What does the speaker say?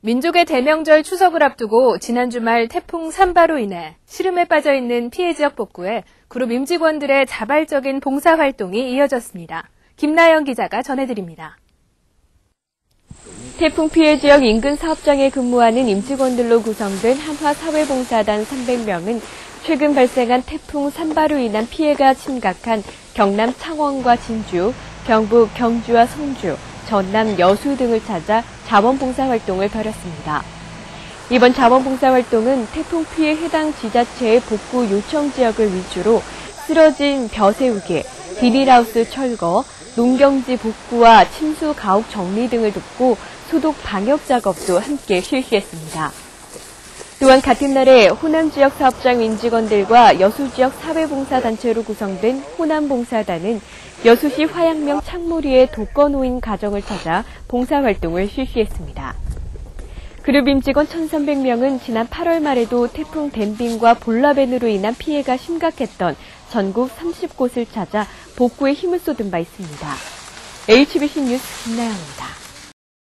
민족의 대명절 추석을 앞두고 지난 주말 태풍 산바로 인해 시름에 빠져 있는 피해 지역 복구에 그룹 임직원들의 자발적인 봉사 활동이 이어졌습니다. 김나영 기자가 전해드립니다. 태풍 피해 지역 인근 사업장에 근무하는 임직원들로 구성된 한화 사회봉사단 300명은 최근 발생한 태풍 산바로 인한 피해가 심각한 경남 창원과 진주, 경북 경주와 송주, 전남 여수 등을 찾아 자원봉사 활동을 벌였습니다. 이번 자원봉사 활동은 태풍 피해 해당 지자체의 복구 요청 지역을 위주로 쓰러진 벼 세우기, 비닐하우스 철거, 농경지 복구와 침수 가옥 정리 등을 돕고 소독 방역 작업도 함께 실시했습니다. 또한 같은 날에 호남 지역 사업장 임직원들과 여수 지역 사회봉사단체로 구성된 호남봉사단은 여수시 화양명 창무리의 독거노인 가정을 찾아 봉사활동을 실시했습니다. 그룹 임직원 1,300명은 지난 8월 말에도 태풍 댐빙과 볼라벤으로 인한 피해가 심각했던 전국 30곳을 찾아 복구에 힘을 쏟은 바 있습니다. HBC 뉴스 김나영입니다.